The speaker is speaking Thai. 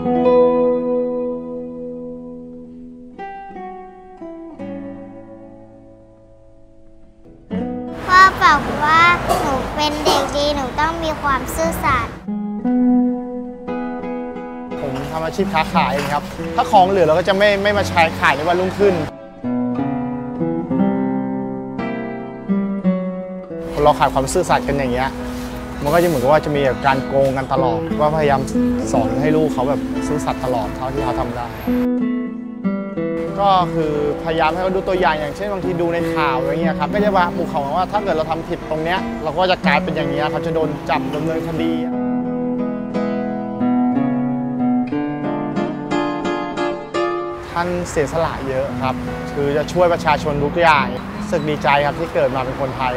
พ่อบอกว่าหนูเป็นเด็กดีหนูต้องมีความซื่อสัตย์ผมทำอาชีพค้าขายครับ ถ้าของเหลือเราก็จะไม่ไม่มาใช้ขายในวันรุ่งขึ้น เราขาดความซื่อสัตย์กันอย่างเงี้ย มันก็จะเหมือนกับว่าจะมีแบบการโกงกันตลอดก็พยายามสอนให้ลูกเขาแบบซื่อสัตย์ตลอดเท่าที่เขาทำได้ ก็คือพยายามให้เขาดูตัวอย่างอย่างเช่นบางทีดูในข่าวอย่างเงี้ยครับก็จะว่าปลูกเขาว่าถ้าเกิดเราทำผิดตรงเนี้ยเราก็จะกลายเป็นอย่างเงี้ยเขาจะโดนจับดำเนินคดีท่านเสียสละเยอะครับ คือจะช่วยประชาชนทุกอย่างรู้สึกดีใจครับที่เกิดมาเป็นคนไทย